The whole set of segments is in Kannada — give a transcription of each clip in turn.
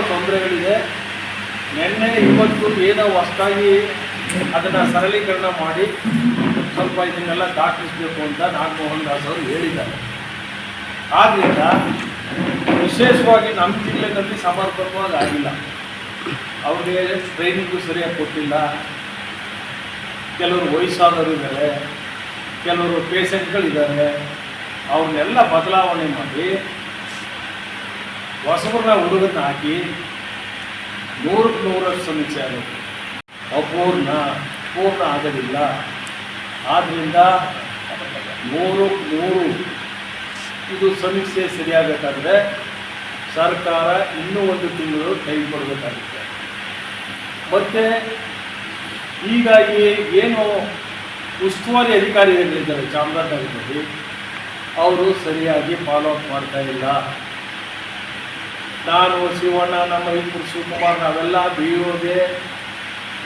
ಹಲವಾರು ತೊಂದರೆಗಳಿದೆ. ನಿನ್ನೆ ಇವತ್ತು ಏನೋ ಹೊಸದಾಗಿ ಅದನ್ನು ಸರಳೀಕರಣ ಮಾಡಿ ಸ್ವಲ್ಪ ಇದನ್ನೆಲ್ಲ ದಾಖಲಿಸಬೇಕು ಅಂತ ನಾಗಮೋಹನ್ ದಾಸ್ ಅವರು ಹೇಳಿದ್ದಾರೆ. ಆದ್ದರಿಂದ ವಿಶೇಷವಾಗಿ ನಮ್ಮ ಜಿಲ್ಲೆಗಳಲ್ಲಿ ಸಮರ್ಪಕವಾಗಿ ಆಗಿಲ್ಲ. ಅವ್ರಿಗೆ ಟ್ರೈನಿಂಗು ಸರಿಯಾಗಿ ಕೊಟ್ಟಿಲ್ಲ. ಕೆಲವರು ವಯಸ್ಸಾದವರು ಇದ್ದಾರೆ. ಕೆಲವರು ಪೇಷಂಟ್ಗಳಿದ್ದಾರೆ ಅವ್ರನ್ನೆಲ್ಲ ಬದಲಾವಣೆ ಮಾಡಿ ಹೊಸಬ್ರನ್ನ ಹುಡುಗನ್ನ ಹಾಕಿ ನೂರಕ್ಕೆ ನೂರಷ್ಟು ಸಮೀಕ್ಷೆ ಆಗುತ್ತೆ. ಅಪೂರ್ಣ ಪೂರ್ಣ ಆಗೋದಿಲ್ಲ ಆದ್ದರಿಂದ ನೂರಕ್ಕೆ ನೂರು ಇದು ಸಮೀಕ್ಷೆ ಸರಿಯಾಗಬೇಕಾದ್ರೆ ಸರ್ಕಾರ ಇನ್ನೂ ಒಂದು ತಿಂಗಳು ಟೈಮ್ ಕೊಡಬೇಕಾಗುತ್ತೆ. ಮತ್ತು ಹೀಗಾಗಿ ಏನು ಉಸ್ತುವಾರಿ ಅಧಿಕಾರಿಗಳಿದ್ದಾರೆ ಚಾಮರಾಜನಗರದಲ್ಲಿ ಅವರು ಸರಿಯಾಗಿ ಫಾಲೋ ಅಪ್ ಮಾಡ್ತಾ ಇಲ್ಲ. ನಾನು, ಶಿವಣ್ಣ, ನಮ್ಮ ಇಬ್ಬರು ಶಿವಕುಮಾರ್, ನಾವೆಲ್ಲ ಬಿ ಒಗೆ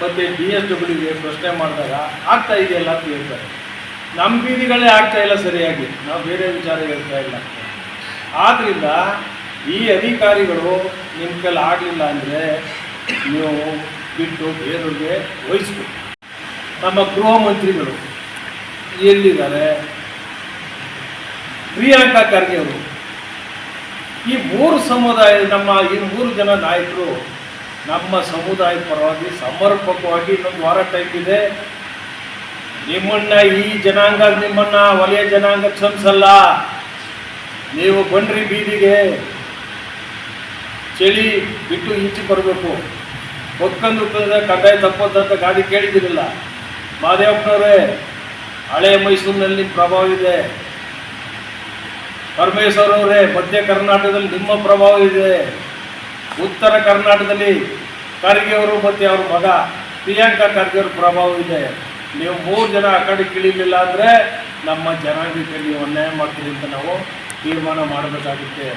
ಮತ್ತು ಡಿ ಎಸ್ ಡಬ್ಲ್ಯೂಗೆ ಪ್ರಶ್ನೆ ಮಾಡಿದಾಗ ಆಗ್ತಾ ಇದೆಯಲ್ಲ ಅಂತ ಹೇಳ್ತಾರೆ. ನಮ್ಮ ಬೀದಿಗಳೇ ಆಗ್ತಾ ಇಲ್ಲ ಸರಿಯಾಗಿ. ನಾವು ಬೇರೆ ವಿಚಾರ ಹೇಳ್ತಾ ಇಲ್ಲ. ಆದ್ದರಿಂದ ಈ ಅಧಿಕಾರಿಗಳು ನಿಮ್ಮ ಕೈಲಿ ಆಗಲಿಲ್ಲ ಅಂದರೆ ನೀವು ಬಿಟ್ಟು ಬೇರೆಯವ್ರಿಗೆ ವಹಿಸ್ಬೇಕು. ನಮ್ಮ ಗೃಹ ಮಂತ್ರಿಗಳು ಎಲ್ಲಿದ್ದಾರೆ? ಪ್ರಿಯಾಂಕಾ ಖರ್ಗೆ ಅವರು. ಈ ಮೂರು ಸಮುದಾಯ ನಮ್ಮ ಈ ಮೂರು ಜನ ನಾಯಕರು ನಮ್ಮ ಸಮುದಾಯ ಪರವಾಗಿ ಸಮರ್ಪಕವಾಗಿ ಇನ್ನೊಂದು ವಾರ ಟೈಪ್ ಇದೆ ನಿಮ್ಮನ್ನ ಈ ಜನಾಂಗ ನಿಮ್ಮನ್ನ ವಲಯ ಜನಾಂಗ ಕ್ಷಮಿಸಲ್ಲ ನೀವು ಬನ್ರಿ ಬೀದಿಗೆ. ಚಳಿ ಬಿಟ್ಟು ಈಚೆ ಬರಬೇಕು. ಒಕ್ಕಂದು ಕಡ್ಡಾಯ ತಪ್ಪದಂತ ಗಾಡಿ ಕೇಳಿದಿರಲ್ಲ ಮಾದೇವಪ್ಪನವರೇ, ಹಳೆ ಮೈಸೂರಿನಲ್ಲಿ ಪ್ರಭಾವ ಇದೆ. ಪರಮೇಶ್ವರ್ ಅವರೇ ಮಧ್ಯ ಕರ್ನಾಟಕದಲ್ಲಿ ನಿಮ್ಮ ಪ್ರಭಾವ ಇದೆ. ಉತ್ತರ ಕರ್ನಾಟಕದಲ್ಲಿ ಖರ್ಗೆ ಅವರು ಮತ್ತು ಅವ್ರ ಮಗ ಪ್ರಿಯಾಂಕಾ ಖರ್ಗೆ ಅವ್ರ ಪ್ರಭಾವ ಇದೆ. ನೀವು ಮೂರು ಜನ ಆ ಕಡೆ ಕಿಳಿಲಿಲ್ಲ ಅಂದರೆ ನಮ್ಮ ಜನಾಂಗಕ್ಕೆ ನೀವು ಅನ್ಯಾಯ ಮಾಡ್ತೀರಿ ಅಂತ ನಾವು ತೀರ್ಮಾನ ಮಾಡಬೇಕಾಗುತ್ತೆ.